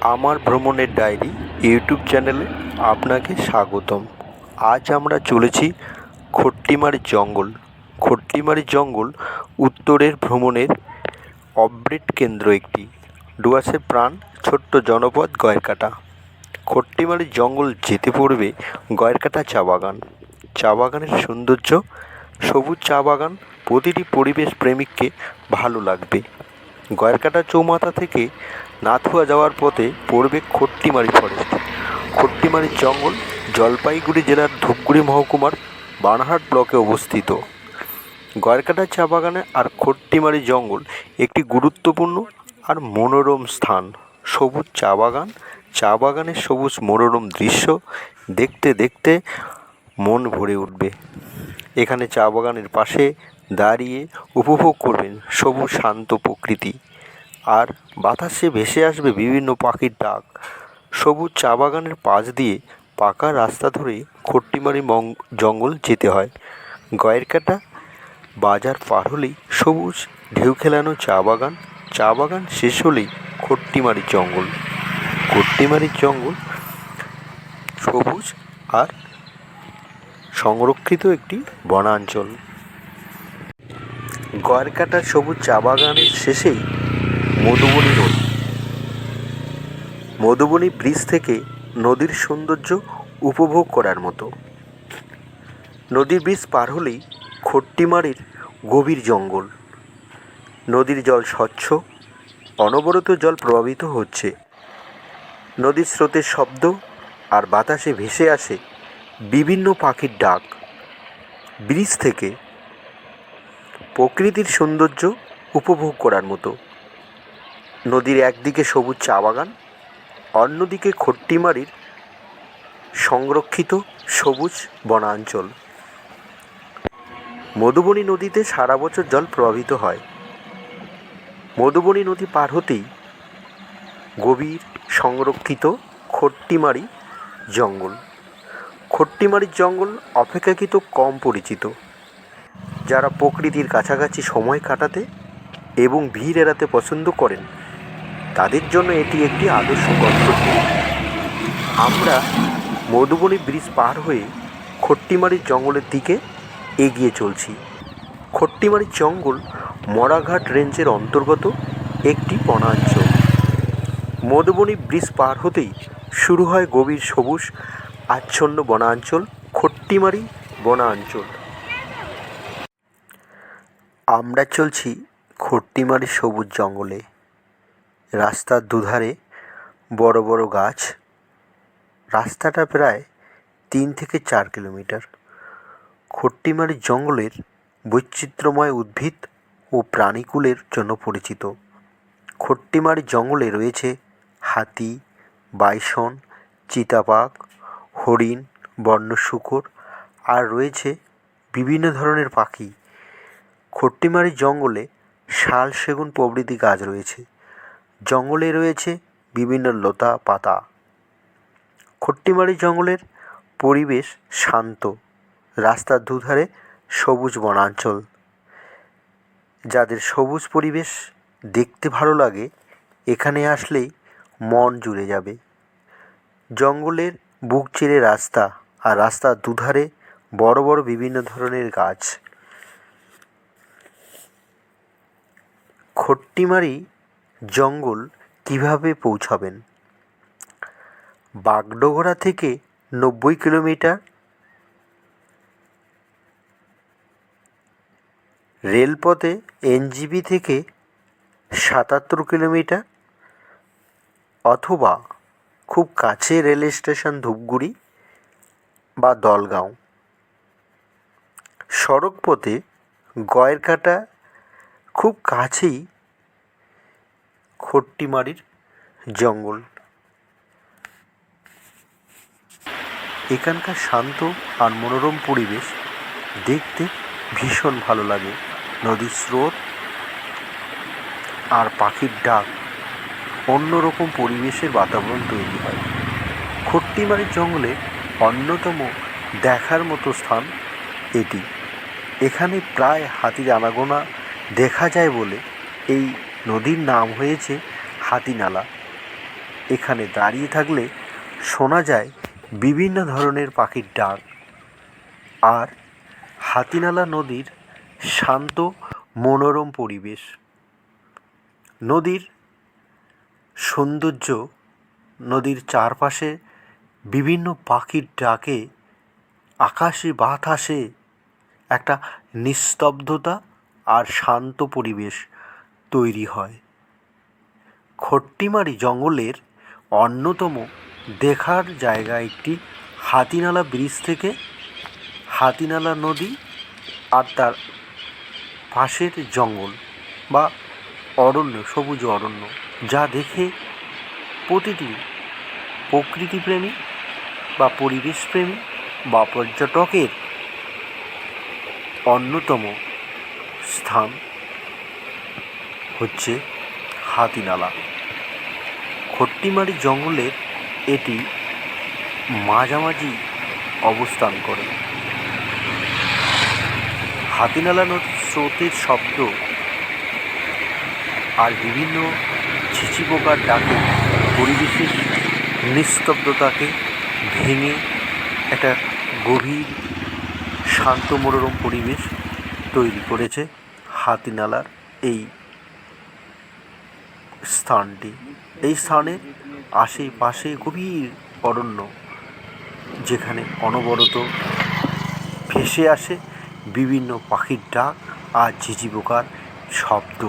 আমার ভ্রমণের diary YouTube চ্যানেলে আপনাকে স্বাগতম। আজ আমরা চলেছি খট্টিমারি জঙ্গল। খট্টিমারি জঙ্গল উত্তরের ভ্রমণের অপডেট কেন্দ্র একটি। ডুয়ার্সের প্রাণ ছোট্ট জনপদ গয়েরকাটা। খট্টিমারি জঙ্গল যেতে পড়বে গয়েরকাটা চা বাগান। চা বাগানের সৌন্দর্য, সবুজ চা বাগান প্রতিটি পরিবেশ প্রেমিককে ভালো লাগবে। গয়েরকাটা চৌমাথা থেকে নাথুয়া যাওয়ার পথে পড়বে খট্টিমারি ফরেস্ট খট্টিমারির জঙ্গল জলপাইগুড়ি জেলার ধূপগুড়ি মহকুমার বানহাট ব্লকে অবস্থিত। গয়েরকাটা চা বাগানে আর খট্টিমারি জঙ্গল একটি গুরুত্বপূর্ণ আর মনোরম স্থান। সবুজ চা বাগান, চা বাগানের সবুজ মনোরম দৃশ্য দেখতে দেখতে মন ভরে উঠবে। এখানে চা বাগানের পাশে দাঁড়িয়ে উপভোগ করবেন সবুজ শান্ত প্রকৃতি। আর বাতাসে ভেসে আসবে বিভিন্ন পাখির ডাক। সবুজ চা বাগানের পাশ দিয়ে পাকা রাস্তা ধরে খট্টিমারি জঙ্গল যেতে হয়। গয়েরকাটা বাজার পার হলেই সবুজ ঢেউ খেলানো চা বাগান চা বাগান শেষ হলেই খট্টিমারি জঙ্গল। খট্টিমারির জঙ্গল সবুজ আর সংরক্ষিত একটি বনাঞ্চল। গয়েরকাটার সবুজ চা বাগানের শেষেই মধুবনী নদী। মধুবনী ব্রিজ থেকে নদীর সৌন্দর্য উপভোগ করার মতো। নদীর ব্রিজ পার হলেই খট্টিমারির গভীর জঙ্গল। নদীর জল স্বচ্ছ, অনবরত জল প্রবাহিত হচ্ছে। নদীর স্রোতের শব্দ আর বাতাসে ভেসে আসে বিভিন্ন পাখির ডাক। ব্রিজ থেকে প্রকৃতির সৌন্দর্য উপভোগ করার মতো। নদীর একদিকে সবুজ চা বাগান, অন্যদিকে খট্টিমারির সংরক্ষিত সবুজ বনাঞ্চল। মধুবনী নদীতে সারা বছর জল প্রবাহিত হয়। মধুবনী নদী পার হতেই গভীর সংরক্ষিত খট্টিমারি জঙ্গল। খট্টিমারির জঙ্গল অপেক্ষাকৃত কম পরিচিত। যারা প্রকৃতির কাছাকাছি সময় কাটাতে এবং ভিড় এড়াতে পছন্দ করেন, তাদের জন্য এটি একটি আদর্শ গন্তব্য আমরা মধুবনী ব্রিজ পার হয়ে খট্টিমারির জঙ্গলের দিকে এগিয়ে চলছি। খট্টিমারির জঙ্গল মরাঘাট রেঞ্জের অন্তর্গত একটি বনাঞ্চল। মধুবনী ব্রিজ পার হতেই শুরু হয় গভীর সবুজ, আচ্ছন্ন বনাঞ্চল, খট্টিমারি বনাঞ্চল। আমরা চলছি খট্টিমারি সবুজ জঙ্গলে। রাস্তার দুধারে বড় বড় গাছ। রাস্তাটা প্রায় তিন থেকে চার কিলোমিটার। খট্টিমারি জঙ্গলের বৈচিত্র্যময় উদ্ভিদ ও প্রাণীকুলের জন্য পরিচিত। খট্টিমারি জঙ্গলে রয়েছে হাতি, বাইসন, চিতাবাঘ, হরিণ, বন্য শূকর আর রয়েছে বিভিন্ন ধরনের পাখি। খট্টিমারি জঙ্গলে শাল সেগুন প্রভৃতি গাছ রয়েছে। জঙ্গলে রয়েছে বিভিন্ন লতা পাতা। খট্টিমারি জঙ্গলের পরিবেশ শান্ত। রাস্তার দুধারে সবুজ বনাঞ্চল। যাদের সবুজ পরিবেশ দেখতে ভালো লাগে, এখানে আসলেই মন জুড়ে যাবে। জঙ্গলের বুক চিরে রাস্তা আর রাস্তার দুধারে বড় বড় বিভিন্ন ধরনের গাছ। খট্টিমারি জঙ্গল কীভাবে পৌঁছাবেন? বাগডোগরা থেকে নব্বই কিলোমিটার, রেলপথে এনজিবি থেকে সাতাত্তর কিলোমিটার অথবা খুব কাছে রেল স্টেশন ধূপগুড়ি বা দলগাঁও। সড়ক পথে গয়েরকাটা খুব কাছেই খট্টিমারির জঙ্গল। এখানকার শান্ত আর মনোরম পরিবেশ দেখতে ভীষণ ভালো লাগে। নদীর স্রোত আর পাখির ডাক অন্যরকম পরিবেশের বাতাবরণ তৈরি হয়। খট্টিমারির জঙ্গলে অন্যতম দেখার মতো স্থান এটি। এখানে প্রায় হাতির আনাগোনা দেখা যায় বলে এই নদীর নাম হয়েছে হাতিনালা। এখানে দাঁড়িয়ে থাকলে শোনা যায় বিভিন্ন ধরনের পাখির ডাক। আর হাতিনালা নদীর শান্ত, মনোরম পরিবেশ। নদীর সৌন্দর্য, নদীর চারপাশে বিভিন্ন পাখির ডাকে আকাশে বাতাসে একটা নিস্তব্ধতা আর শান্ত পরিবেশ তৈরি হয়। খট্টিমারি জঙ্গলের অন্যতম দেখার জায়গা একটি হাতিনালা ব্রিজ থেকে হাতিনালা নদী আর তার পাশের জঙ্গল বা অরণ্য, সবুজ অরণ্য, যা দেখে প্রতিটি প্রকৃতিপ্রেমী বা পরিবেশপ্রেমী বা পর্যটকের অন্যতম স্থান হচ্ছে হাতিনালা। খট্টিমারি জঙ্গলের এটি মাঝামাঝি অবস্থান করে। হাতিনালা নদীর স্রোতের শব্দ আর বিভিন্ন ছিচি পোকার ডাকে পরিবেশের নিস্তব্ধতাকে ভেঙে একটা গভীর শান্ত মনোরম পরিবেশ তৈরি করেছে হাতিনালার এই স্থানটি। এই স্থানের আশেপাশে গভীর অরণ্য, যেখানে অনবরত ভেসে আসে বিভিন্ন পাখির ডাক আর ঝিঝি পোকার শব্দ।